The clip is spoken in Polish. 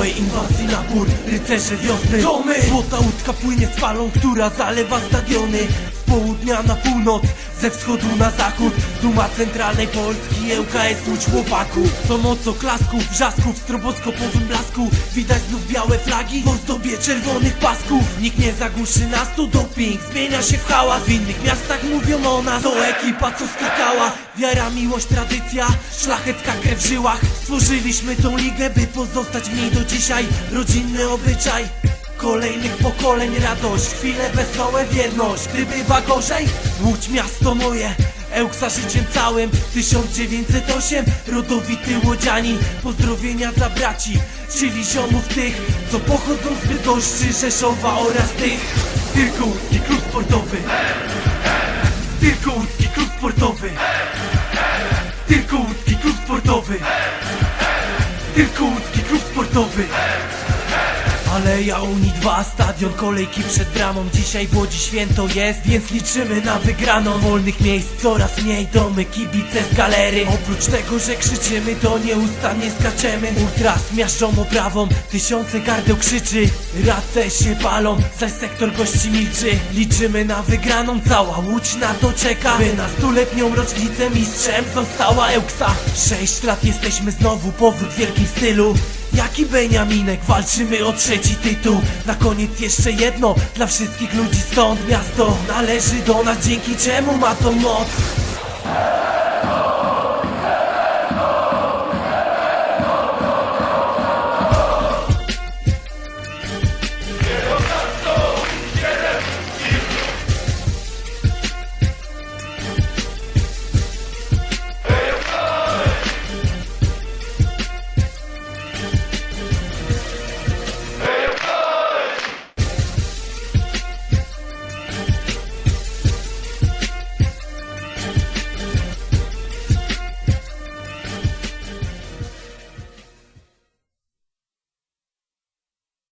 małej inwazji napór Rycerze wiosny To my! Złota łódka płynie z falą, która zalewa stadiony południa na północ, ze wschodu na zachód. Duma centralnej Polski, ŁKS łódź chłopaków To moc oklasków, wrzasków, stroboskopowym blasku. Widać znów białe flagi w ozdobie czerwonych pasków. Nikt nie zagłuszy nas, to doping Zmienia się w hałas, w innych miastach mówią o nas To ekipa co skakała, wiara, miłość, tradycja Szlachecka krew w żyłach. Stworzyliśmy tą ligę, by pozostać w niej do dzisiaj. Rodzinny obyczaj Kolejnych pokoleń radość, chwile wesołe wierność. Gdy bywa gorzej, Łódź miasto moje Ełksa życiem całym 1908 Rodowity łodzianin Pozdrowienia dla braci Czyli ziomów tych Co pochodzą z Bydgoszczy, Rzeszowa oraz tych. Tylko łódzki klub sportowy. Tylko łódzki klub sportowy. Tylko łódzki klub sportowy. Tylko łódzki klub sportowy Aleja Unii 2, stadion, kolejki przed bramą. Dzisiaj w Łodzi święto jest, więc liczymy na wygraną. Wolnych miejsc coraz mniej, domy, kibice z galery. Oprócz tego, że krzyczymy, to nieustannie skaczemy. Ultras miażdżą oprawą, tysiące gardeł krzyczy. Race się palą, zaś sektor gości milczy. Liczymy na wygraną, cała Łódź na to czeka. By na stuletnią rocznicę mistrzem została Ełksa. Sześć lat jesteśmy znowu, powrót w wielkim stylu Jaki Beniaminek, walczymy o trzeci tytuł. Na koniec jeszcze jedno, dla wszystkich ludzi stąd Miasto należy do nas, dzięki czemu ma tą moc